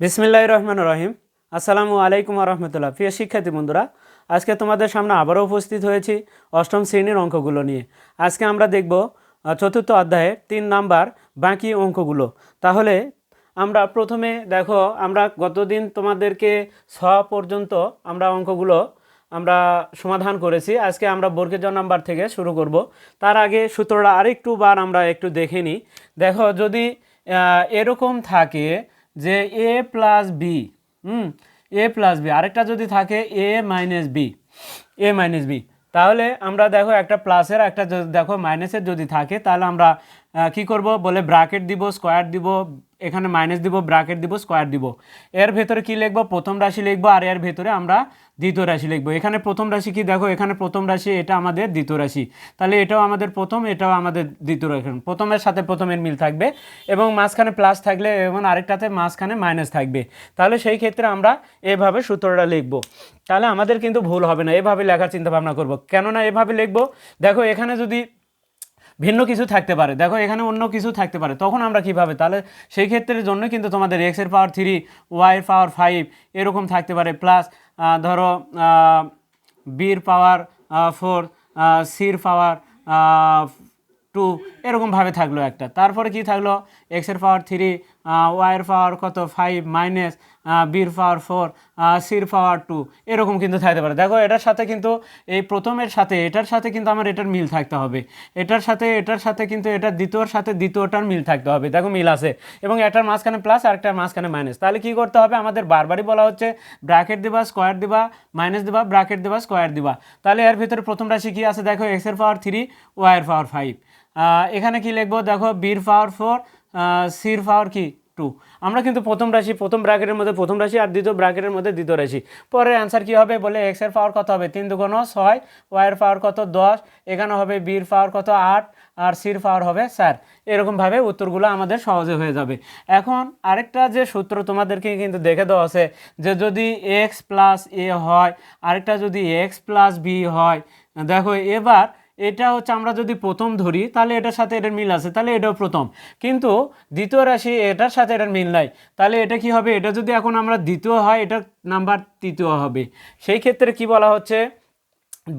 বিসমিল্লাহ রহমান রহিম। আসসালামু আলাইকুম রহমতুল্লাহ। প্রিয় শিক্ষার্থী বন্ধুরা, আজকে তোমাদের সামনে আবারও উপস্থিত হয়েছি অষ্টম শ্রেণির অঙ্কগুলো নিয়ে। আজকে আমরা দেখব চতুর্থ অধ্যায়ে তিন নাম্বার বাকি অঙ্কগুলো। তাহলে আমরা প্রথমে দেখো, আমরা গতদিন তোমাদেরকে ছ পর্যন্ত আমরা অঙ্কগুলো আমরা সমাধান করেছি। আজকে আমরা বর্গের জ নাম্বার থেকে শুরু করব। তার আগে সূত্রটা আরেকটু বার আমরা একটু দেখে নিই। দেখো, যদি এরকম থাকে যে A plus B hmm A plus B আরেকটা যদি থাকে A minus B A minus B তাহলে আমরা দেখো একটা প্লাসের একটা দেখো মাইনাসের যদি থাকে, তাহলে আমরা কি করব? বলে ব্র্যাকেট দিব স্কোয়ার দিব এখানে মাইনাস দিব ব্র্যাকেট দিব স্কোয়ার দিব। এর ভেতরে কি লিখব? প্রথম রাশি লিখব আর এর ভেতরে আমরা দ্বিতীয় রাশি লিখব। এখানে প্রথম রাশি কি দেখো? এখানে প্রথম রাশি, এটা আমাদের দ্বিতীয় রাশি। তাহলে এটাও আমাদের প্রথম, এটাও আমাদের দ্বিতীয় রাশি। প্রথমের সাথে প্রথমের মিল থাকবে এবং মাঝখানে প্লাস থাকলে এবং আরেকটাতে মাঝখানে মাইনাস থাকবে। তাহলে সেই ক্ষেত্রে আমরা এভাবে সূত্রটা লিখব। তাহলে আমাদের কিন্তু ভুল হবে না। এভাবে লেখার চিন্তা ভাবনা করব। কেননা এভাবে লিখব, দেখো এখানে যদি ভিন্ন কিছু থাকতে পারে। দেখো, এখানে অন্য কিছু থাকতে পারে। তখন আমরা কীভাবে তাহলে সেই ক্ষেত্রের জন্য কিন্তু তোমাদের এক্সের পাওয়ার থ্রি ওয়াইয়ের পাওয়ার ফাইভ এরকম থাকতে পারে। প্লাস ধরো বির পাওয়ার ফোর সির পাওয়ার টু এরকমভাবে থাকল একটা। তারপরে কি থাকল? এক্সের পাওয়ার থ্রি ওয়াইয়ের পাওয়ার কত? ফাইভ মাইনাস বির পাওয়ার ফোর সির পাওয়ার টু এরকম কিন্তু থাকতে পারে। দেখো, এটার সাথে কিন্তু এই প্রথমের সাথে, এটার সাথে কিন্তু আমার এটার মিল থাকতে হবে। এটার সাথে এটার সাথে কিন্তু এটার দ্বিতীয়র সাথে দ্বিতীয়টার মিল থাকতে হবে। দেখো, মিল আছে। এবং এটার মাঝখানে প্লাস আর একটার মাঝখানে মাইনাস তাহলে কি করতে হবে? আমাদের বারবারই বলা হচ্ছে ব্র্যাকেট দিবা স্কোয়ার দিবা মাইনাস দিবা ব্র্যাকেট দিবা স্কোয়ার দিবা। তাহলে এর ভিতরে প্রথম রাশি কি আছে? দেখো এক্সের পাওয়ার থ্রি ওয়াইয়ের পাওয়ার ফাইভ এখানে কি লিখব? দেখো বির পাওয়ার ফোর সির পাওয়ার কি? টু আমরা কিন্তু প্রথম রাশি, প্রথম ব্র্যাকেটের মধ্যে প্রথম রাশি আর দ্বিতীয় ব্র্যাকেটের মধ্যে দ্বিতীয় রাশি। পরের অ্যান্সার কি হবে? বলে এক্সের পাওয়ার কত হবে? তিন দুগুণ ছয় ওয়াইয়ের পাওয়ার কত? দশ, এখানে হবে বির পাওয়ার কত? আট, আর সির পাওয়ার হবে স্যার এরকমভাবে উত্তরগুলো আমাদের সহজে হয়ে যাবে। এখন আরেকটা যে সূত্র তোমাদেরকে কিন্তু দেখে দেওয়া আছে যে যদি এক্স প্লাস এ হয়, আরেকটা যদি এক্স প্লাস বি হয়, দেখো এবার এটা হচ্ছে আমরা যদি প্রথম ধরি, তাহলে এটার সাথে এটার মিল আছে, তাহলে এটাও প্রথম। কিন্তু দ্বিতীয় রাশি এটার সাথে এটার মিল নাই, তাহলে এটা কি হবে? এটা যদি এখন আমরা দ্বিতীয় হয় এটার নাম্বার তৃতীয় হবে। সেই ক্ষেত্রে কি বলা হচ্ছে?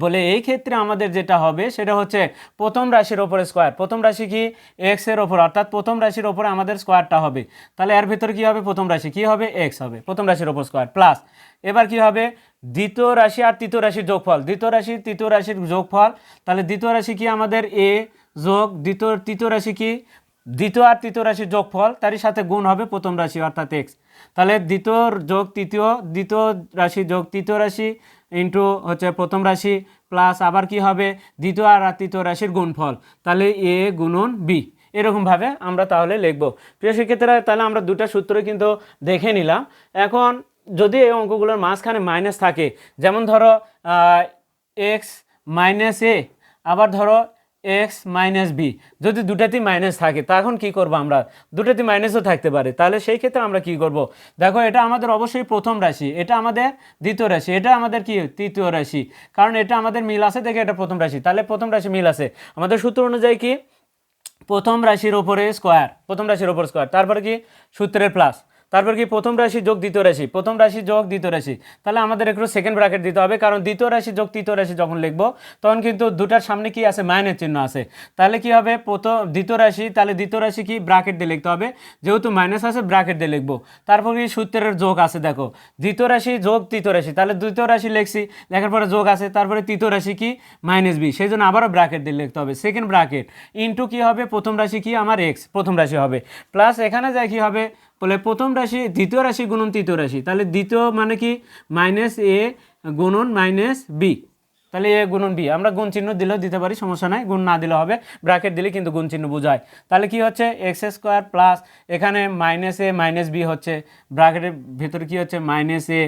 বলে এই ক্ষেত্রে আমাদের যেটা হবে, সেটা হচ্ছে প্রথম রাশির ওপরে স্কোয়ার প্রথম রাশি কি? এক্সের ওপর। অর্থাৎ প্রথম রাশির ওপরে আমাদের স্কোয়ারটা হবে। তাহলে এর ভিতরে কি হবে? প্রথম রাশি কি হবে? এক্স হবে। প্রথম রাশির ওপর স্কোয়ার প্লাস এবার কি হবে? দ্বিতীয় রাশি আর তৃতীয় রাশির যোগফল। দ্বিতীয় রাশি, তৃতীয় রাশির যোগফল। তাহলে দ্বিতীয় রাশি কি আমাদের এ যোগ, দ্বিতীয়, তৃতীয় রাশি কি? দ্বিতীয় আর তৃতীয় রাশির যোগফল, তারই সাথে গুণ হবে প্রথম রাশি অর্থাৎ এক্স তাহলে দ্বিতীয় যোগ, তৃতীয়, দ্বিতীয় রাশি যোগ, তৃতীয় রাশি ইন্টু হচ্ছে প্রথম রাশি প্লাস আবার কি হবে? দ্বিতীয় আর তৃতীয় রাশির গুণফল। তাহলে এ গুণন বি এরকমভাবে আমরা তাহলে লিখব। প্রিয় শিক্ষার্থীরা, তাহলে আমরা দুটা সূত্র কিন্তু দেখে নিলাম। এখন যদি এই অঙ্কগুলোর মাঝখানে মাইনাস থাকে, যেমন ধরো এক্স মাইনাস এ আবার ধরো এক্স মাইনাস বি যদি দুটাতেই মাইনাস থাকে তখন কি করব আমরা? দুটাতে মাইনাসও থাকতে পারে। তাহলে সেই ক্ষেত্রে আমরা কি করব? দেখো, এটা আমাদের অবশ্যই প্রথম রাশি, এটা আমাদের দ্বিতীয় রাশি, এটা আমাদের কি? তৃতীয় রাশি, কারণ এটা আমাদের মিল আছে দেখে এটা প্রথম রাশি। তাহলে প্রথম রাশি মিল আছে। আমাদের সূত্র অনুযায়ী কি? প্রথম রাশির ওপরে স্কোয়ার প্রথম রাশির ওপর স্কোয়ার তারপরে কি? সূত্রের প্লাস তারপর কি প্রথম রাশি যোগ দ্বিতীয় রাশি? প্রথম রাশি যোগ দ্বিতীয় রাশি। তাহলে আমাদের একটু সেকেন্ড ব্র্যাকেট দিতে হবে, কারণ দ্বিতীয় রাশি যোগ তৃতীয় রাশি যখন লিখব, তখন কিন্তু দুটার সামনে কি আছে? মাইনের চিহ্ন আছে। তাহলে কি হবে? প্রথম দ্বিতীয় রাশি, তাহলে দ্বিতীয় রাশি কি? ব্র্যাকেট দিয়ে লিখতে হবে। যেহেতু মাইনাস আছে ব্র্যাকেট দিয়ে লিখব। তারপর কি সূত্রের যোগ আছে দেখো। দ্বিতীয় রাশি যোগ তৃতীয় রাশি। তাহলে দ্বিতীয় রাশি লিখছি, লেখার পরে যোগ আছে। তারপরে তৃতীয় রাশি কি? মাইনাস বি সেই জন্য আবারও ব্র্যাকেট দিয়ে লিখতে হবে। সেকেন্ড ব্র্যাকেট ইন্টু কি হবে? প্রথম রাশি কি? আমার এক্স প্রথম রাশি হবে। প্লাস এখানে যায় কি হবে? বলে প্রথম রাশি, দ্বিতীয় রাশি গুণন তৃতীয় রাশি। তাহলে দ্বিতীয় মানে কি? মাইনাস এ গুণন মাইনাস বি। তাহলে এ গুণন বি। আমরা গুণ চিহ্ন দিলেও দিতে পারি, সমস্যা নাই। গুণ না দিলে হবে। ব্র্যাকেট দিলে কিন্তু গুণ চিহ্ন বোঝায়। তাহলে কি হচ্ছে? এক্স স্কোয়ার প্লাস এখানে মাইনাস এ মাইনাস বি হচ্ছে। ব্র্যাকেটের ভেতরে কি হচ্ছে? Minus A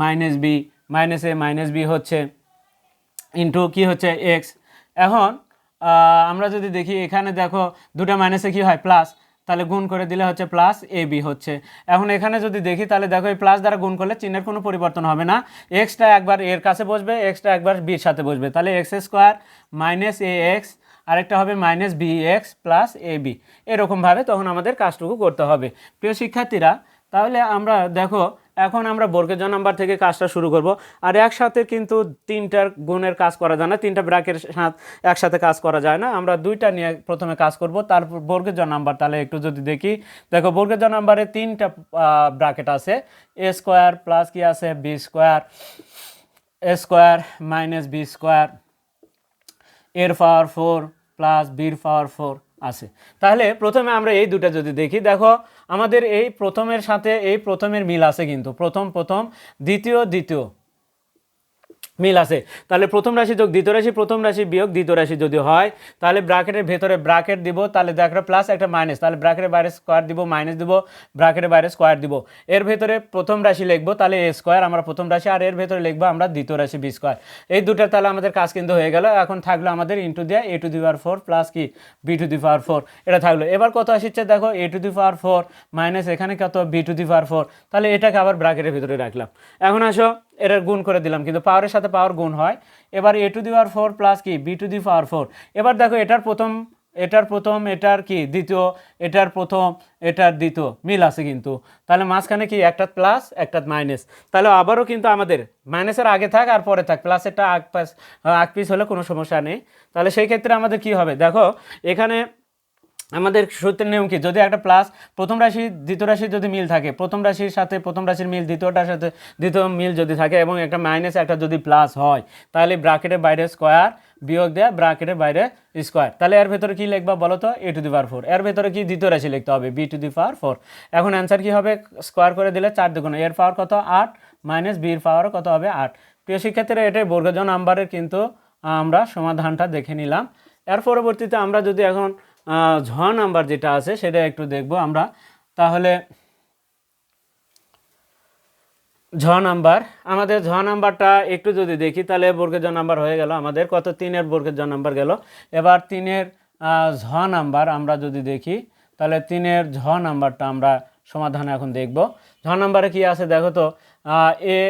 minus B. Minus A minus B হচ্ছে ইন্টু কি হচ্ছে? এক্স। এখন আমরা যদি দেখি এখানে দেখো, দুটো মাইনাসে কি হয়? প্লাস। তাহলে গুণ করে দিলে হচ্ছে প্লাস এ বি হচ্ছে। এখন এখানে যদি দেখি, তাহলে দেখো এই প্লাস দ্বারা গুণ করলে চিহ্নের কোনো পরিবর্তন হবে না। এক্সটা একবার এর কাছে বসবে এক্সটা একবার বির সাথে বসবে। তাহলে x square minus A x আরেকটা হবে minus B x plus A B এরকমভাবে তখন আমাদের কাজটুকু করতে হবে। প্রিয় শিক্ষার্থীরা, তাহলে আমরা দেখো এখন আমরা বর্গের জন নাম্বার থেকে কাজটা শুরু করব। আর একসাথে কিন্তু তিনটার গুণের কাজ করা যায় না, তিনটা ব্র্যাকের সাথে একসাথে কাজ করা যায় না। আমরা দুইটা নিয়ে প্রথমে কাজ করব, তারপর বর্গের জন নাম্বার তাহলে একটু যদি দেখি। দেখো বর্গের জন নাম্বারে তিনটা ব্র্যাকেট আছে। এ স্কোয়ার প্লাস কি আছে? B square A square minus B square এর পাওয়ার ফোর প্লাস বির পাওয়ার ফোর আছে। তাহলে প্রথমে আমরা এই দুটো যদি দেখি, দেখো আমাদের এই প্রথমের সাথে এই প্রথমের মিল আছে কিন্তু। প্রথম প্রথম দ্বিতীয় দ্বিতীয়। মিল আছে। তাহলে প্রথম রাশি যোগ, দ্বিতীয় রাশি প্রথম রাশি বিয়োগ, দ্বিতীয় রাশি যদি হয়, তাহলে ব্র্যাকেটের ভেতরে ব্র্যাকেট দিব, তাহলে দেখো প্লাস একটা মাইনাস তাহলে ব্র্যাকেটের বাইরে স্কোয়ার দিব মাইনাস দিব, ব্র্যাকেটের বাইরে স্কোয়ার দিব। এর ভেতরে প্রথম রাশি লিখব, তাহলে এ স্কোয়ার আমরা প্রথম রাশি, আর এর ভেতরে লিখব আমরা দ্বিতীয় রাশি বি স্কোয়ার এই দুটো তাহলে আমাদের কাজ কিন্তু হয়ে গেল, এখন থাকল আমাদের ইন্টু দেওয়া A to the power four plus কি? B to the power four এটা থাকল। এবার কত আসছে দেখো A to the power four minus এখানে কত? B to the power four তাহলে এটাকে আবার ব্র্যাকেটের ভিতরে রাখলাম। এখন আসো, এটার গুণ করে দিলাম, কিন্তু পাওয়ারের সাথে পাওয়ার গুণ হয়। এবার A to the power four plus কি? B to the power four এবার দেখো, এটার প্রথম এটার প্রথম, এটার কি? দ্বিতীয়, এটার প্রথম, এটার দ্বিতীয়, মিল আছে কিন্তু। তাহলে মাঝখানে কি? একটা প্লাস একটা মাইনাস তাহলে আবারও কিন্তু আমাদের মাইনাসের আগে থাক আর পরে থাক। প্লাসেরটা আগ পাশ আগ পিস হলে কোনো সমস্যা নেই। তাহলে সেই ক্ষেত্রে আমাদের কি হবে? দেখো, এখানে আমাদের সূত্রের নিয়ম কি? যদি একটা প্লাস প্রথম রাশি, দ্বিতীয় রাশির যদি মিল থাকে, প্রথম রাশির সাথে প্রথম রাশির মিল দ্বিতীয়টার সাথে দ্বিতীয় মিল যদি থাকে এবং একটা মাইনাস একটা যদি প্লাস হয়, তাহলে ব্রাকেটের বাইরে স্কোয়ার বিয়োগ দেয়া ব্রাকেটের বাইরে স্কোয়ার তাহলে এর ভেতরে কি লিখবা বলো তো? এ টু দি পাওয়ার ফোর এর ভেতরে কি দ্বিতীয় রাশি লিখতে হবে? B to the power four এখন অ্যান্সার কী হবে? স্কোয়ার করে দিলে চার দুগুণ। এর পাওয়ার কত? আট। মাইনাস বির পাওয়ার কত হবে? আট। প্রিয় শিক্ষার্থীরা, এটাই বর্গজ নাম্বারের কিন্তু আমরা সমাধানটা দেখে নিলাম। এর পরবর্তীতে আমরা যদি এখন ঝ নাম্বার যেটা আছে, সেটা একটু দেখব আমরা। তাহলে, ঝ নাম্বার। আমাদের ঝ নাম্বারটা একটু যদি দেখি, তাহলে বর্গের জ নাম্বার হয়ে গেল আমাদের। কত? তিনের বর্গের জ নাম্বার গেল। এবার তিনের ঝ নাম্বার আমরা যদি দেখি, তাহলে তিনের ঝ নাম্বারটা আমরা সমাধান এখন দেখব। ঝ নাম্বারে কি আছে দেখো তো? A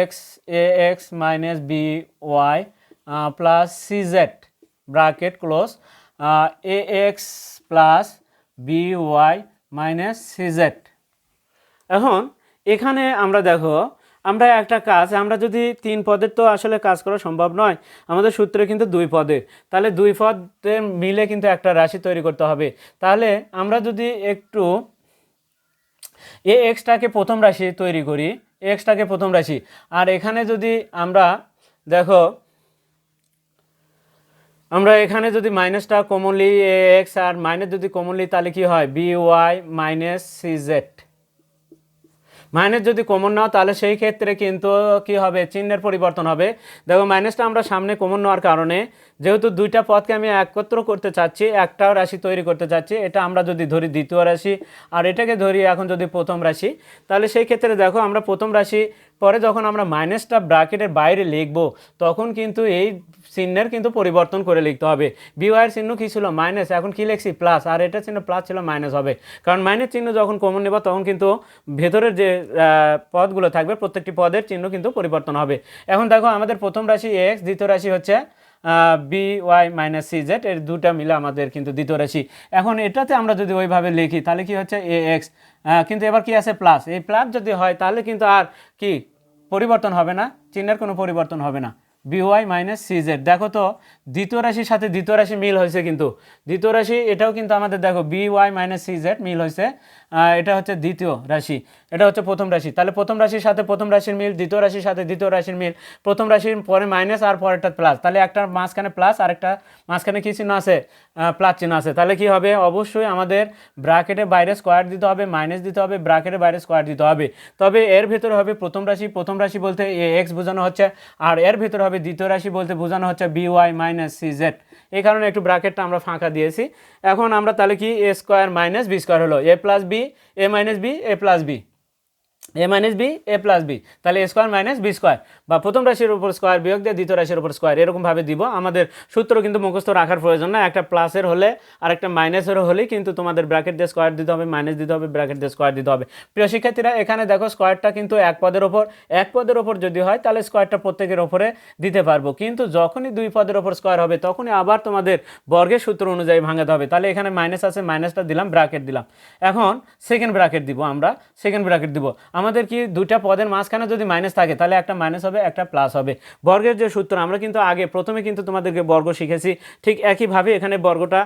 x A x minus B y plus C z bracket close. A x plus B y minus C z এখন এখানে আমরা দেখো, আমরা একটা কাজ, আমরা যদি তিন পদের তো আসলে কাজ করা সম্ভব নয়, আমাদের সূত্রে কিন্তু দুই পদে। তাহলে দুই পদে মিলে কিন্তু একটা রাশি তৈরি করতে হবে। তাহলে আমরা যদি একটু এ এক্সটাকে প্রথম রাশি তৈরি করি এক্সটাকে প্রথম রাশি। আর এখানে যদি আমরা দেখো আমরা এখানে যদি মাইনাসটা কমনলি এ এক্স আর মাইনাস যদি কমনলি তাহলে কি হয়? B y minus C z minus যদি কমন নাও, তাহলে সেই ক্ষেত্রে কিন্তু কি হবে? চিহ্নের পরিবর্তন হবে। দেখো মাইনাসটা আমরা সামনে কমন নেওয়ার কারণে যেহেতু দুইটা পদকে আমি একত্র করতে চাচ্ছি, একটাও রাশি তৈরি করতে চাচ্ছি, এটা আমরা যদি ধরি দ্বিতীয় রাশি, আর এটাকে ধরি এখন যদি প্রথম রাশি, তাহলে সেই ক্ষেত্রে দেখো আমরা প্রথম রাশি, পরে যখন আমরা মাইনাসটা ব্র্যাকেটের বাইরে লিখব, তখন কিন্তু এই চিহ্নের কিন্তু পরিবর্তন করে লিখতে হবে। বিওয়াইয়ের চিহ্ন কী ছিল? মাইনাস। এখন কি লিখছি? প্লাস। আর এটা চিহ্ন প্লাস ছিল, মাইনাস হবে। কারণ মাইনাস চিহ্ন যখন কমন নেব, তখন কিন্তু ভেতরের যে পদগুলো থাকবে, প্রত্যেকটি পদের চিহ্ন কিন্তু পরিবর্তন হবে। এখন দেখো আমাদের প্রথম রাশি এক্স দ্বিতীয় রাশি হচ্ছে B y minus C z এর দুটা মিলে আমাদের কিন্তু দ্বিতীয় রাশি। এখন এটাতে আমরা যদি ওইভাবে লিখি, তাহলে কি হচ্ছে? এ এক্স কিন্তু এবার কি আছে? প্লাস এই প্লাস যদি হয়, তাহলে কিন্তু আর কি? পরিবর্তন হবে না। চিহ্নের কোনো পরিবর্তন হবে না। বিওয়াই মাইনাস সি জেড দেখো তো, দ্বিতীয় রাশির সাথে দ্বিতীয় রাশি মিল হয়েছে কিন্তু। দ্বিতীয় রাশি, এটাও কিন্তু আমাদের দেখো B y minus C z মিল হয়েছে। এটা হচ্ছে দ্বিতীয় রাশি। এটা হচ্ছে প্রথম রাশি। তাহলে প্রথম রাশির সাথে প্রথম রাশির মিল, দ্বিতীয় রাশির সাথে দ্বিতীয় রাশির মিল, প্রথম রাশির পরে মাইনাস আর পরেরটা প্লাস তাহলে একটা মাঝখানে প্লাস আর একটা মাঝখানে কী চিহ্ন আছে? প্লাস চিহ্ন আছে। তাহলে কি হবে? অবশ্যই আমাদের ব্র্যাকেটের বাইরে স্কোয়ার দিতে হবে মাইনাস দিতে হবে ব্র্যাকেটের বাইরে স্কোয়ার দিতে হবে। তবে এর ভেতরে হবে প্রথম রাশি প্রথম রাশি বলতে এক্স বোঝানো হচ্ছে, আর এর ভেতরে হবে দ্বিতীয় রাশি বলতে বোঝানো হচ্ছে B y minus C z এই কারণে একটু ব্র্যাকেটটা আমরা ফাঁকা দিয়েছি। এখন আমরা তাহলে কি A square minus B square হলো? A plus B A minus B A plus B A minus B A plus B তাহলে A square minus B square বা প্রথম রাশির উপর স্কোয়ার বিয়োগ দিয়ে দ্বিতীয় রাশির উপর স্কোয়ার এরকমভাবে দিব। আমাদের সূত্র কিন্তু মুখস্থ রাখার প্রয়োজন না। একটা প্লাসের হলে আর একটা মাইনাসের হলেই কিন্তু তোমাদের ব্র্যাকেট দিয়ে স্কোয়ার দিতে হবে মাইনাস দিতে হবে ব্র্যাকেট দিয়ে স্কোয়ার দিতে হবে। প্রিয় শিক্ষার্থীরা, এখানে দেখো স্কোয়ারটা কিন্তু এক পদের ওপর। এক পদের ওপর যদি হয়, তাহলে স্কোয়ারটা প্রত্যেকের ওপরে দিতে পারব। কিন্তু যখনই দুই পদের ওপর স্কোয়ার হবে, তখনই আবার তোমাদের বর্গের সূত্র অনুযায়ী ভাঙাতে হবে। তাহলে এখানে মাইনাস আছে মাইনাসটা দিলাম ব্র্যাকেট দিলাম। এখন সেকেন্ড ব্র্যাকেট দিব আমরা। সেকেন্ড ব্র্যাকেট দিব। আমাদের কি দুইটা পদের মাঝখানে যদি মাইনাস থাকে, তাহলে একটা মাইনাস হবে, একটা প্লাস হবে। বর্গের যে সূত্র, আমরা কিন্তু আগে প্রথমে কিন্তু তোমাদেরকে বর্গ শিখেছি। ঠিক একইভাবে এখানে বর্গটা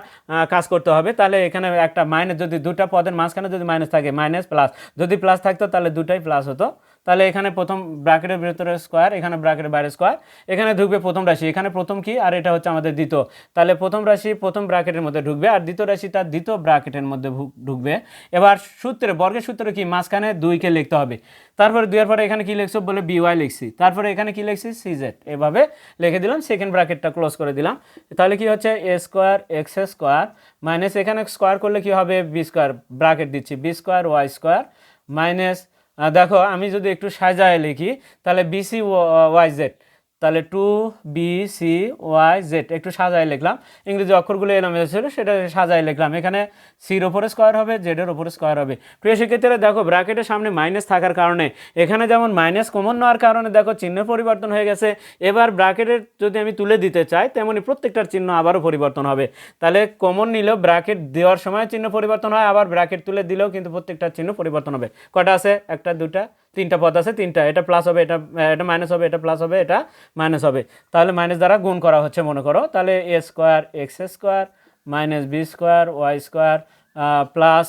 কাজ করতে হবে। তাহলে এখানে একটা মাইনাস যদি দুটা পদের মাঝখানে যদি মাইনাস থাকে মাইনাস প্লাস যদি প্লাস থাকতো, তাহলে দুটাই প্লাস হতো। তাহলে এখানে প্রথম ব্র্যাকেটের ভিতরে স্কোয়ার, এখানে ব্র্যাকেটের বাইরে স্কোয়ার, এখানে ঢুকবে প্রথম রাশি। এখানে প্রথম কি? আর এটা হচ্ছে আমাদের দ্বিতীয়। তাহলে প্রথম রাশি প্রথম ব্র্যাকেটের মধ্যে ঢুকবে, আর দ্বিতীয় রাশি তার দ্বিতীয় ব্র্যাকেটের মধ্যে ঢুকবে। এবার সূত্রে, বর্গের সূত্রে কি? মাঝখানে দুইকে লিখতে হবে। তারপরে দুইয়ের পরে এখানে কি লিখছো? বলে বিওয়াই লিখছি। তারপরে এখানে কি লিখছি? সিজেড এভাবে লিখে দিলাম সেকেন্ড ব্র্যাকেটটা ক্লোজ করে দিলাম। তাহলে কি হচ্ছে? A square x square minus এখানে স্কোয়ার করলে কি হবে? বি স্কোয়ার ব্র্যাকেট দিচ্ছি। B square y square minus দেখো আমি যদি একটু সাজায় লিখি তাহলে বিসি ওয়াই জেড তাহলে two B C y z একটু সাজায় লিখলাম। ইংরেজি অক্ষরগুলো এলাম ছিল, সেটা সাজায় লিখলাম। এখানে সির ওপরে স্কোয়ার হবে জেডের ওপরে স্কোয়ার হবে। প্রিয় শিক্ষার্থীরা, দেখো ব্র্যাকেটের সামনে মাইনাস থাকার কারণে, এখানে যেমন মাইনাস কমন নেওয়ার কারণে, দেখো, চিহ্নের পরিবর্তন হয়ে গেছে। এবার ব্র্যাকেটের যদি আমি তুলে দিতে চাই, তেমনি প্রত্যেকটার চিহ্ন আবারও পরিবর্তন হবে। তাহলে কমন নিলেও ব্র্যাকেট দেওয়ার সময় চিহ্ন পরিবর্তন হয়, আবার ব্র্যাকেট তুলে দিলেও কিন্তু প্রত্যেকটার চিহ্ন পরিবর্তন হবে। কটা আছে? একটা, দুটা তিনটা পদ আছে, তিনটা। এটা প্লাস হবে, এটা এটা মাইনাস হবে, এটা প্লাস হবে, এটা মাইনাস হবে। তাহলে মাইনাস দ্বারা গুণ করা হচ্ছে, মনে করো। তাহলে A square x square minus B square y square plus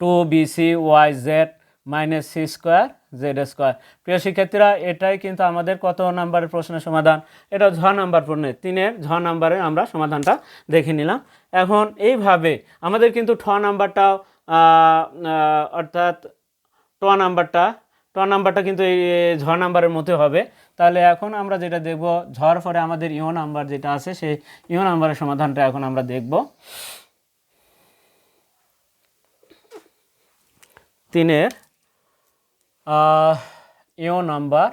two B C y z minus C square z square প্রিয় শিক্ষার্থীরা, এটাই কিন্তু আমাদের কত নাম্বারের প্রশ্নের সমাধান? এটা ঝ নাম্বার প্রশ্নের তিনের ঝ নাম্বারে আমরা সমাধানটা দেখে নিলাম। এখন এইভাবে আমাদের কিন্তু ঠ নাম্বারটাও অর্থাৎ ট নাম্বারটা ট নাম্বারটা কিন্তু এই ঝ নাম্বারের মধ্যে হবে। তাহলে এখন আমরা যেটা দেখব, ঝড় পরে আমাদের ইও নাম্বার যেটা আছে, সেই ইও নাম্বারের সমাধানটা এখন আমরা দেখব। তিনের ইও নাম্বার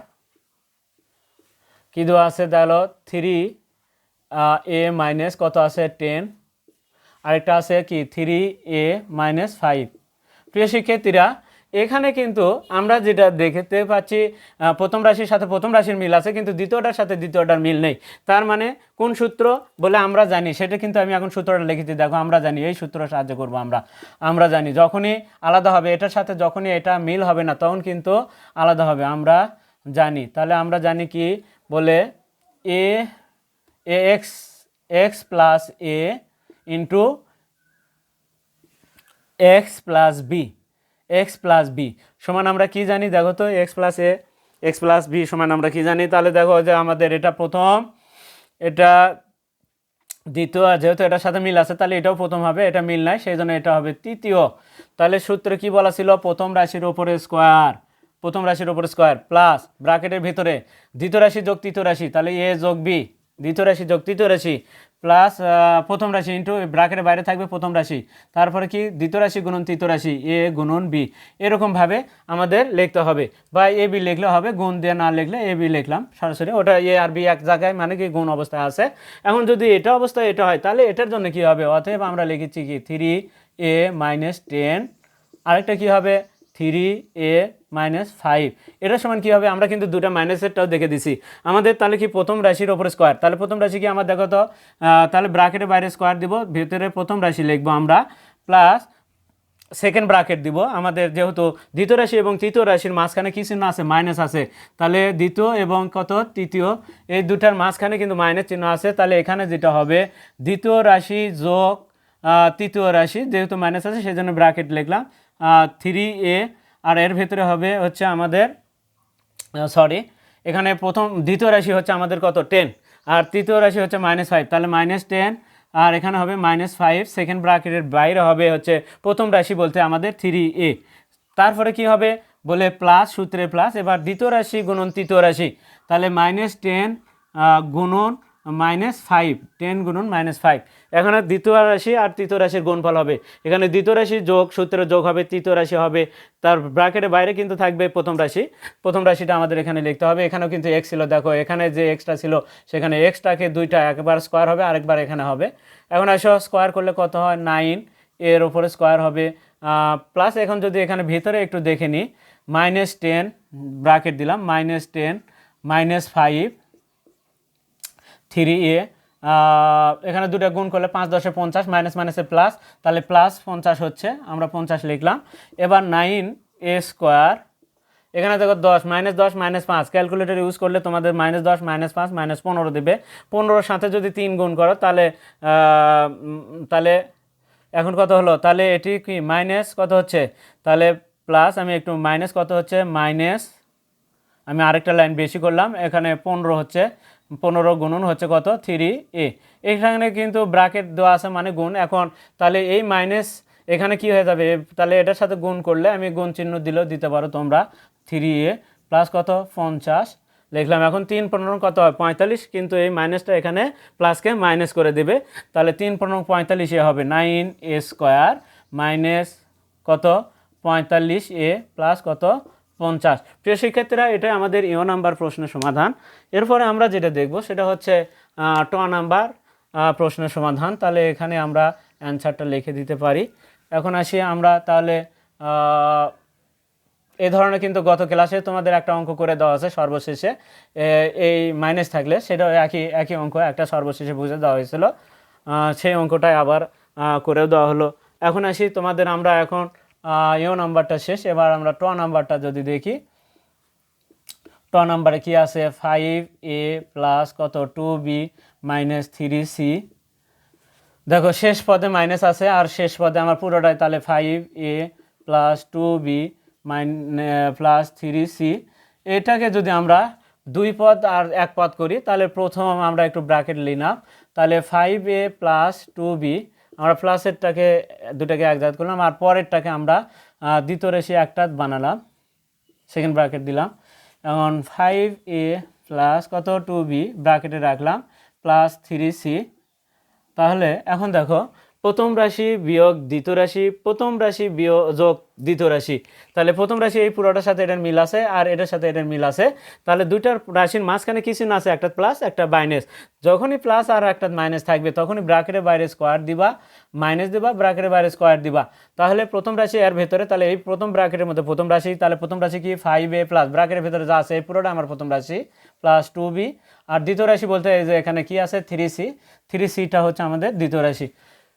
কি দেওয়া আছে? তাহলে থ্রি এ মাইনাস কত আছে? টেন। আরেকটা আছে কি? Three A minus five. প্রিয় শিক্ষার্থীরা এখানে কিন্তু আমরা যেটা দেখতে পাচ্ছি প্রথম রাশির সাথে প্রথম রাশির মিল আছে, কিন্তু দ্বিতীয়টার সাথে দ্বিতীয়টার মিল নেই। তার মানে কোন সূত্র বলে আমরা জানি, সেটা কিন্তু আমি এখন সূত্রটা লিখেছি, দেখো আমরা জানি, এই সূত্র সাহায্য করব আমরা। আমরা জানি যখনই আলাদা হবে, এটার সাথে যখনই এটা মিল হবে না, তখন কিন্তু আলাদা হবে। আমরা জানি, তাহলে আমরা জানি কি বলে A A x x plus A into x plus B. X plus B সমান আমরা কি জানি? দেখো তো x plus A x plus B সমান আমরা কি জানি? তাহলে দেখো যে আমাদের এটা প্রথম, এটা দ্বিতীয় যেহেতু এটার সাথে মিল আছে, তাহলে এটাও প্রথম হবে, এটা মিল নাই, সেই জন্য এটা হবে তৃতীয়। তাহলে সূত্রে কি বলা ছিল? প্রথম রাশির ওপরে স্কোয়ার প্রথম রাশির ওপরে স্কোয়ার প্লাস ব্র্যাকেটের ভিতরে, দ্বিতীয় রাশি যোগ তৃতীয় রাশি, তাহলে এ যোগ বি দ্বিতীয় রাশি যোগ তৃতীয় রাশি। প্লাস প্রথম রাশি ইন্টু ব্র্যাকেটের বাইরে থাকবে প্রথম রাশি। তারপরে কি? দ্বিতীয় রাশি গুণন তৃতীয় রাশি, এ গুণন বি। এরকমভাবে আমাদের লিখতে হবে। বা এ, বি লিখলে হবে, গুণ দিয়ে না লিখলে এ, বি লিখলাম সরাসরি। ওটা এ আর বি এক জায়গায় মানে কি গুণ অবস্থায় আছে। এখন যদি এটা অবস্থায় এটা হয়, তাহলে এটার জন্য কি হবে? অতএব আমরা লিখেছি কি? থ্রি এ মাইনাস টেন আরেকটা কি হবে? থ্রি এ মাইনাস ফাইভ এটার সমান কী হবে আমরা কিন্তু দুটা মাইনাসেরটাও দেখে দিছি। আমাদের তাহলে কি প্রথম রাশির ওপরে স্কোয়ার তাহলে প্রথম রাশি কি আমার দেখো তো তাহলে ব্রাকেটের বাইরে স্কোয়ার দিব, ভেতরে প্রথম রাশি লিখব আমরা প্লাস সেকেন্ড ব্রাকেট দিব। আমাদের যেহেতু দ্বিতীয় রাশি এবং তৃতীয় রাশির মাঝখানে কী চিহ্ন আছে? মাইনাস আছে। তাহলে দ্বিতীয় এবং কত? তৃতীয়। এই দুটার মাঝখানে কিন্তু মাইনাস চিহ্ন আছে। তাহলে এখানে যেটা হবে, দ্বিতীয় রাশি যোগ তৃতীয় রাশি যেহেতু মাইনাস আছে সেই জন্য ব্রাকেট লিখলাম থ্রি এ আর এর ভেতরে হবে হচ্ছে আমাদের সরি এখানে প্রথম দ্বিতীয় রাশি হচ্ছে আমাদের কত? টেন আর তৃতীয় রাশি হচ্ছে মাইনাস ফাইভ তাহলে মাইনাস টেন আর এখানে হবে মাইনাস ফাইভ সেকেন্ড ব্র্যাকেটের বাইরে হবে হচ্ছে প্রথম রাশি বলতে আমাদের থ্রি এ তারপরে কি হবে? বলে প্লাস সূত্রে প্লাস এবার দ্বিতীয় রাশি গুণন তৃতীয় রাশি। তাহলে মাইনাস টেন গুণন মাইনাস ফাইভ টেন গুণন মাইনাস ফাইভ এখানে দ্বিতীয় রাশি আর তৃতীয় রাশির গুণফল হবে। এখানে দ্বিতীয় রাশি যোগ সূত্রে যোগ হবে, তৃতীয় রাশি হবে। তার ব্র্যাকেটের বাইরে কিন্তু থাকবে প্রথম রাশি। প্রথম রাশিটা আমাদের এখানে লিখতে হবে। এখানেও কিন্তু এক্স ছিল। দেখো, এখানে যে এক্সটা ছিল, সেখানে এক্সটাকে দুইটা একবার স্কোয়ার হবে, আরেকবার এখানে হবে। এখন আসো স্কোয়ার করলে কত হয়? নাইন এর ওপরে স্কোয়ার হবে। প্লাস এখন যদি এখানে ভিতরে একটু দেখে নিই মাইনাস টেন ব্র্যাকেট দিলাম minus ten minus five three A এখানে দুটো গুণ করলে পাঁচ দশে পঞ্চাশ মাইনাস মাইনাসে প্লাস তাহলে প্লাস পঞ্চাশ হচ্ছে, আমরা পঞ্চাশ লিখলাম। এবার নাইন এ স্কোয়ার এখানে দেখো দশ মাইনাস দশ মাইনাস পাঁচ ক্যালকুলেটর ইউজ করলে তোমাদের মাইনাস দশ মাইনাস পাঁচ মাইনাস পনেরো দেবে। পনেরোর সাথে যদি তিন গুণ করো, তাহলে তাহলে এখন কত হলো? তাহলে এটি কি মাইনাস কত হচ্ছে? তাহলে প্লাস আমি একটু মাইনাস কত হচ্ছে? মাইনাস আমি আরেকটা লাইন বেশি করলাম, এখানে পনেরো হচ্ছে। পনেরো গুণন হচ্ছে কত? থ্রি এ এখানে কিন্তু ব্র্যাকেট দেওয়া আছে মানে গুণ। এখন তাহলে এই মাইনাস এখানে কি হয়ে যাবে? তাহলে এটার সাথে গুণ করলে আমি গুণ চিহ্ন দিলেও দিতে পারো তোমরা। থ্রি এ প্লাস কত? পঞ্চাশ। লিখলাম, এখন তিন পনেরো কত হয়? পঁয়তাল্লিশ। কিন্তু এই মাইনাসটা এখানে প্লাসকে মাইনাস করে দেবে। তাহলে তিন পনেরো পঁয়তাল্লিশ এ হবে। নাইন এ স্কোয়ার মাইনাস কত? পঁয়তাল্লিশ এ প্লাস কত? পঞ্চাশ। প্রিয় শিক্ষার্থীরা এটা আমাদের ইও নাম্বার প্রশ্নের সমাধান। এরপরে আমরা যেটা দেখব সেটা হচ্ছে ট নাম্বার প্রশ্নের সমাধান। তাহলে এখানে আমরা অ্যান্সারটা লিখে দিতে পারি। এখন আসি আমরা তাহলে এই ধরনের কিন্তু গত ক্লাসে তোমাদের একটা অঙ্ক করে দেওয়া আছে সর্বশেষে। এ, এই মাইনাস থাকলে সেটাও একই একই অঙ্ক একটা সর্বশেষে বুঝে দেওয়া হয়েছিল। সেই অঙ্কটাই আবার করেও দেওয়া হলো। এখন আসি তোমাদের আমরা এখন ইও নাম্বারটা শেষ। এবার আমরা ট নাম্বারটা যদি দেখি। ট নাম্বারে কি আছে? ফাইভ এ প্লাস কত? Two B minus three C দেখো, শেষ পদে মাইনাস আছে, আর শেষ পদে আমার পুরোটাই তাহলে five A plus two B mine plus three C এটাকে যদি আমরা দুই পদ আর এক পদ করি, তাহলে প্রথম আমরা একটু ব্র্যাকেট নিলাম তাহলে five A plus two B আমরা প্লাসেরটাকে দুটাকে এক করলাম আর পরেরটাকে আমরা দ্বিতীয় রেশি একটা বানালাম সেকেন্ড ব্র্যাকেট দিলাম। এখন ফাইভ এ প্লাস কত? টু বি ব্র্যাকেটে রাখলাম প্লাস থ্রি সি তাহলে এখন দেখো প্রথম রাশি বিয়োগ দ্বিতীয় রাশি, প্রথম রাশি বিয়োগ যোগ দ্বিতীয় রাশি। তাহলে প্রথম রাশি এই পুরোটার সাথে এটার মিল আছে আর এটার সাথে এটার মিল আছে। তাহলে দুইটার রাশির মাঝখানে কি চিহ্ন আছে, একটা প্লাস একটা মাইনাস যখনই প্লাস আর একটা মাইনাস থাকবে, তখনই ব্র্যাকেটের বাইরে স্কোয়ার দিবা মাইনাস দিবা ব্র্যাকেটের বাইরে স্কোয়ার দিবা। তাহলে প্রথম রাশি এর ভেতরে, তাহলে এই প্রথম ব্র্যাকেটের মধ্যে প্রথম রাশি, তাহলে প্রথম রাশি কি? ফাইভ এ প্লাস ব্র্যাকেটের ভেতরে যা আছে, এই পুরোটা আমার প্রথম রাশি প্লাস টু বি আর দ্বিতীয় রাশি বলতে এই যে এখানে কি আছে? থ্রি সি থ্রি সিটা হচ্ছে আমাদের দ্বিতীয় রাশি।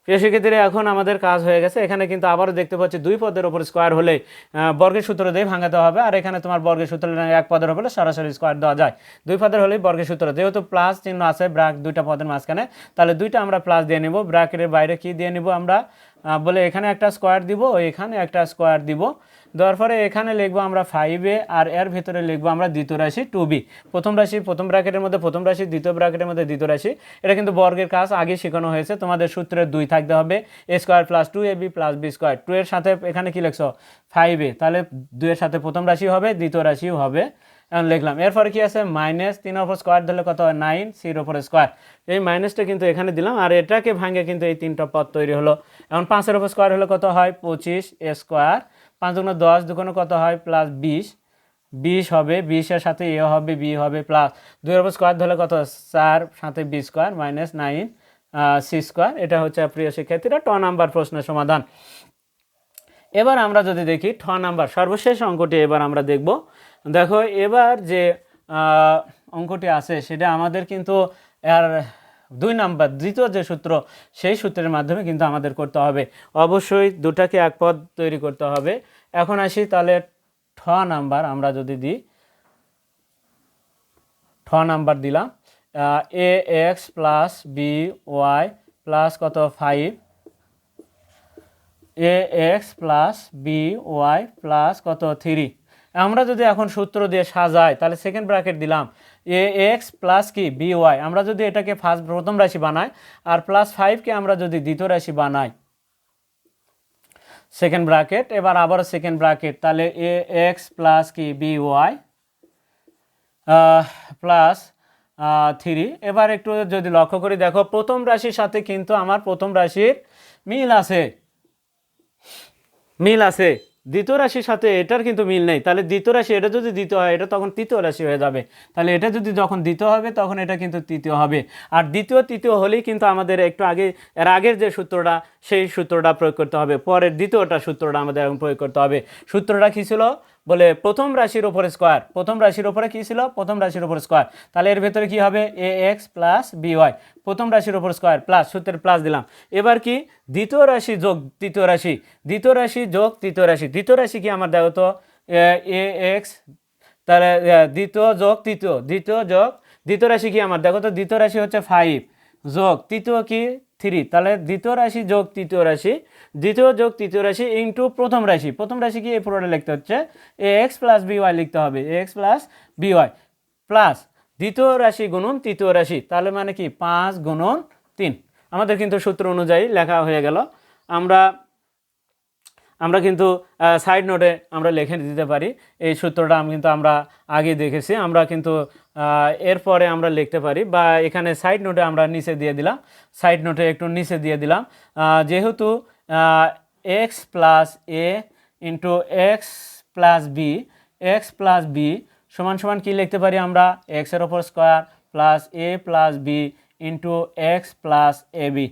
প্রিয় সেক্ষেত্রে এখন আমাদের কাজ হয়ে গেছে। এখানে কিন্তু আবারও দেখতে পাচ্ছি দুই পদের ওপর স্কোয়ার হলে বর্গের সূত্র দিয়ে ভাঙাতে হবে। আর এখানে তোমার বর্গের সূত্র এক পদের হলে সরাসরি স্কোয়ার দেওয়া যায়। দুই পদের হলেই বর্গের সূত্র। যেহেতু প্লাস চিহ্ন আছে ব্রাক দুইটা পদের মাঝখানে, তাহলে দুইটা আমরা প্লাস দিয়ে নিব। ব্রাকের বাইরে কি দিয়ে নিব আমরা? বলে এখানে একটা স্কোয়ার দিব এখানে একটা স্কোয়ার দিব। দেওয়ার পরে এখানে লিখব আমরা ফাইভে আর এর ভিতরে লিখব আমরা দ্বিতীয় রাশি টু বি প্রথম রাশি, প্রথম ব্র্যাকেটের মধ্যে, প্রথম রাশি, দ্বিতীয় ব্র্যাকেটের মধ্যে দ্বিতীয় রাশি। এটা কিন্তু বর্গের কাজ আগে শেখানো হয়েছে। তোমাদের সূত্রের দুই থাকতে হবে। A square plus two A B plus B square two এর সাথে এখানে কি লিখছো? ফাইভ এ তাহলে দুইয়ের সাথে প্রথম রাশি হবে, দ্বিতীয় রাশিও হবে। এখন লিখলাম। এরপরে কি আছে? মাইনাস তিন ওপর স্কোয়ার ধরলে কত হয়? নাইন সির ওপর স্কোয়ার এই মাইনাসটা কিন্তু এখানে দিলাম। আর এটাকে ভাঙে কিন্তু এই তিনটা পদ তৈরি হলো। এখন পাঁচের ওপর স্কোয়ার হলে কত হয়? পঁচিশ এ স্কোয়ার পাঁচ দুগুণ দশ, দুগুণ কত হয়? প্লাস বিশ। বিশ হবে, বিশের সাথে এ হবে, বি হবে প্লাস দুইয়ের ওপর স্কোয়ার ধরলে কত? চার, সাথে B square minus nine C square এটা হচ্ছে প্রিয় শিক্ষার্থীরা ট নাম্বার প্রশ্নের সমাধান। এবার আমরা যদি দেখি ঠ নাম্বার সর্বশেষ অঙ্কটি এবার আমরা দেখব। দেখো, এবার যে অঙ্কটি আছে, সেটা আমাদের কিন্তু আর দুই নাম্বার, দ্বিতীয় যে সূত্র, সেই সূত্রের মাধ্যমে কিন্তু আমাদের করতে হবে। অবশ্যই দুটাকে এক পদ তৈরি করতে হবে। এখন আসি তাহলে ঠ নাম্বার, আমরা যদি দিই। ঠ নাম্বার দিলাম। A x plus B y plus কত? Five A x plus B y plus কত? থ্রি আমরা যদি এখন সূত্র দিয়ে সাজাই, তাহলে সেকেন্ড ব্র্যাকেট দিলাম। এ এক্স প্লাস কি? বি ওয়াই আমরা যদি এটাকে ফার্স্ট প্রথম রাশি বানাই আর প্লাস ফাইভকে আমরা যদি দ্বিতীয় রাশি বানাই সেকেন্ড ব্র্যাকেট এবার আবারও সেকেন্ড ব্র্যাকেট তাহলে এ এক্স প্লাস কি? বি ওয়াই প্লাস থ্রি এবার একটু যদি লক্ষ্য করি, দেখো প্রথম রাশির সাথে কিন্তু আমার প্রথম রাশির মিল আছে। মিল আছে। দ্বিতীয় রাশির সাথে এটার কিন্তু মিল নেই। তাহলে দ্বিতীয় রাশি এটা যদি দ্বিতীয় হয়, এটা তখন তৃতীয় রাশি হয়ে যাবে। তাহলে এটা যদি যখন দ্বিতীয় হবে, তখন এটা কিন্তু তৃতীয় হবে। আর দ্বিতীয় তৃতীয় হলেই কিন্তু আমাদের একটু আগে, এর আগের যে সূত্রটা, সেই সূত্রটা প্রয়োগ করতে হবে। পরের দ্বিতীয়টা সূত্রটা আমাদের এখন প্রয়োগ করতে হবে। সূত্রটা কী ছিল? বলে প্রথম রাশির ওপরে স্কোয়ার প্রথম রাশির ওপরে কী ছিল? প্রথম রাশির ওপর স্কোয়ার তাহলে এর ভেতরে কী হবে? A x plus B y প্রথম রাশির ওপর স্কোয়ার প্লাস সূত্রের প্লাস দিলাম। এবার কি? দ্বিতীয় রাশি যোগ, তৃতীয় রাশি। দ্বিতীয় রাশি যোগ, তৃতীয় রাশি। দ্বিতীয় রাশি কি আমার দেখো তো? এ এক্স তাহলে দ্বিতীয় যোগ, তৃতীয়। দ্বিতীয় যোগ, দ্বিতীয় রাশি কি আমার দেখো তো? দ্বিতীয় রাশি হচ্ছে ফাইভ যোগ, তৃতীয় কি? থ্রি, তাহলে দ্বিতীয় রাশি যোগ তৃতীয় রাশি, দ্বিতীয় যোগ তৃতীয় রাশি ইন্টু প্রথম রাশি। প্রথম রাশি কি? এই পুরোটা লিখতে হচ্ছে। এ এক্স প্লাস বিওয়াই লিখতে হবে। A x plus B y plus দ্বিতীয় রাশি গুণন তৃতীয় রাশি, তাহলে মানে কি? পাঁচ গুণন তিন। আমাদের কিন্তু সূত্র অনুযায়ী লেখা হয়ে গেল। আমরা আমরা কিন্তু সাইড নোটে আমরা লিখে দিতে পারি। এই সূত্রটা কিন্তু আমরা আগে দেখেছি। আমরা কিন্তু এরপরে আমরা লিখতে পারি বা এখানে সাইড নোটে আমরা নিচে দিয়ে দিলাম। সাইড নোটে একটু নিচে দিয়ে দিলাম। যেহেতু x plus A into x plus B x plus B সমান সমান কী লিখতে পারি আমরা? এক্সের ওপর square plus A plus B into x plus A B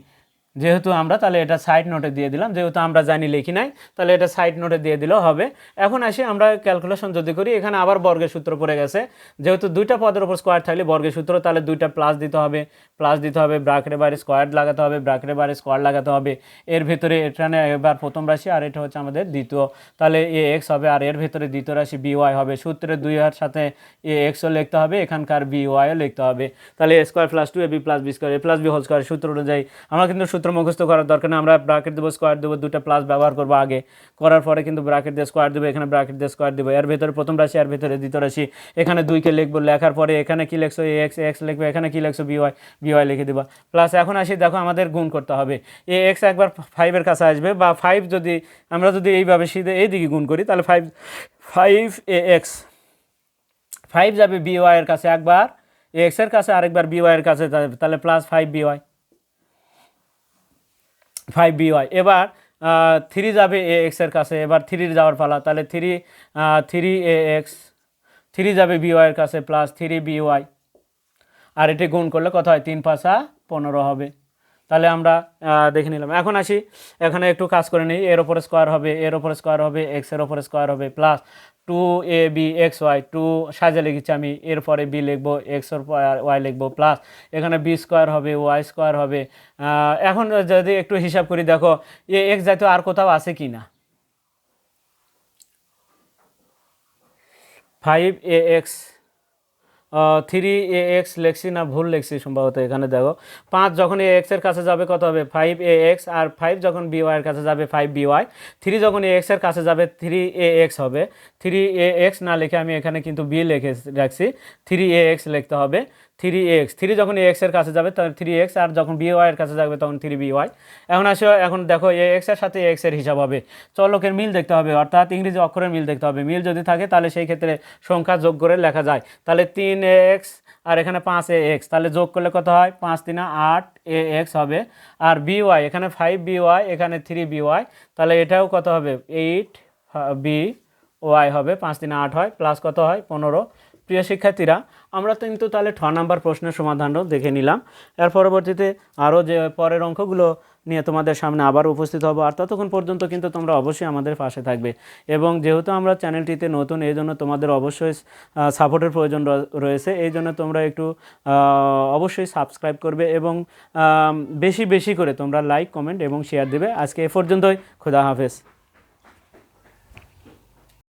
যেহেতু আমরা, তাহলে এটা সাইড নোটে দিয়ে দিলাম। যেহেতু আমরা জানি, লিখি নাই, তাহলে এটা সাইড নোটে দিয়ে দিলেও হবে। এখন আসি আমরা ক্যালকুলেশন যদি করি, এখানে আবার বর্গের সূত্র পড়ে গেছে। যেহেতু দুইটা পদের উপর স্কোয়ার থাকলে বর্গের সূত্র, তাহলে দুইটা প্লাস দিতে হবে। প্লাস দিতে হবে ব্রাকেটের বাইরে স্কোয়ার লাগাতে হবে ব্রাকেটের বাইরে স্কোয়ার লাগাতে হবে। এর ভেতরে এখানে এবার প্রথম রাশি, আর এটা হচ্ছে আমাদের দ্বিতীয়। তাহলে এ এক্স হবে, আর এর ভেতরে দ্বিতীয় রাশি বি ওয়াই হবে। সূত্রে দুই এর সাথে এ এক্সও লিখতে হবে, এখানকার বি ওয়াইও লিখতে হবে। তাহলে square plus two A B plus B square A plus B whole square সূত্র অনুযায়ী। আমরা কিন্তু সূত্র মুখস্থ করার দরকার নেই। আমরা ব্রাকেট দেবো স্কোয়ার দেবো, দুটো প্লাস ব্যবহার করব আগে। করার পরে কিন্তু ব্রাকেট দিয়ে স্কোয়ার দেবো, এখানে ব্রাকেট দিয়ে স্কোয়ার দেবো। এর ভেতরে প্রথম রাশি, এর ভেতরে দ্বিতীয় রাশি। এখানে দুইকে লিখব, লেখার পরে এখানে কি লিখছো? এ, এক্স এক্স লিখবে, এখানে কী লিখছো? বি, ওয়াই বি, ওয়াই লিখে দেবা। প্লাস এখন আসি, দেখো আমাদের গুণ করতে হবে। এ, এক্স একবার ফাইভের কাছে আসবে বা ফাইভ যদি, আমরা যদি এইভাবে সিধে এই দিকে গুণ করি, তাহলে five five A x. Five যাবে বি, ওয়াই কাছে একবার। এক্সের কাছে আরেকবার বি, ওয়াই এর কাছে, তাহলে plus five B, y. Five B y এবার থ্রি যাবে এ এক্সের কাছে, এবার থ্রির যাওয়ার পালা। তাহলে three three A x three যাবে বি ওয়াইয়ের কাছে প্লাস থ্রি বি ওয়াই আর এটি গুণ করলে কত হয়? তিন পাঁচা পনেরো হবে। তাহলে আমরা দেখে নিলাম। এখন আসি, এখানে একটু কাজ করে নিই। এর ওপরে স্কোয়ার হবে, এর ওপরে স্কোয়ার হবে এক্সের ওপরে স্কোয়ার হবে plus two A B x y two সাজে লিখেছি আমি, এরপরে বি লিখব এক্স ওয়াই লিখব প্লাস এখানে বি স্কোয়ার হবে ওয়াই স্কোয়ার হবে। এখন যদি একটু হিসাব করি, দেখো, এ এক্স জাতীয় আর কোথাও আছে কি না? Five A x three A x লেখছি না ভুল লেখছি সম্ভবত এখানে দেখো। পাঁচ যখন এ এক্সের কাছে যাবে কত হবে? ফাইভ এ এক্স আর ফাইভ যখন বি ওয়াইয়ের কাছে যাবে ফাইভ বি ওয়াই থ্রি যখন এ এক্সের কাছে যাবে থ্রি এ এক্স হবে। থ্রি এ এক্স না লিখে আমি এখানে কিন্তু বি লিখে রাখছি। থ্রি এ এক্স লিখতে হবে। থ্রি এক্স, থ্রি যখন এ এক্সের কাছে যাবে তখন থ্রি এক্স, আর যখন বি ওয়াইয়ের কাছে যাবে, তখন থ্রি বি ওয়াই। এখন আসো, এখন দেখো, এ এক্সের সাথে এক্সের হিসাব হবে। চলকের মিল দেখতে হবে, অর্থাৎ ইংরেজি অক্ষরের মিল দেখতে হবে। মিল যদি থাকে, তাহলে সেই ক্ষেত্রে সংখ্যা যোগ করে লেখা যায়। তাহলে তিন এ এক্স, আর এখানে পাঁচ এ এক্স, তাহলে যোগ করলে কত হয়? পাঁচ তিনা আট এ এক্স হবে। আর বি ওয়াই, এখানে ফাইভ বি ওয়াই, এখানে থ্রি বি ওয়াই, তাহলে এটাও কত হবে? এইট বি ওয়াই হবে, পাঁচ দিনে আট হয়, প্লাস কত হয়? পনেরো। প্রিয় শিক্ষার্থীরা আমরা কিন্তু তাহলে ঠ নাম্বার প্রশ্নের সমাধানও দেখে নিলাম। এর পরবর্তীতে আরও যে পরের অঙ্কগুলো নিয়ে তোমাদের সামনে আবার উপস্থিত হব, আর ততক্ষণ পর্যন্ত কিন্তু তোমরা অবশ্যই আমাদের পাশে থাকবে। এবং যেহেতু আমরা চ্যানেলটিতে নতুন, এই জন্য তোমাদের অবশ্যই সাপোর্টের প্রয়োজন রয়েছে। এই জন্য তোমরা একটু অবশ্যই সাবস্ক্রাইব করবে এবং বেশি বেশি করে তোমরা লাইক, কমেন্ট এবং শেয়ার দেবে। আজকে এ পর্যন্তই। খোদা হাফেজ।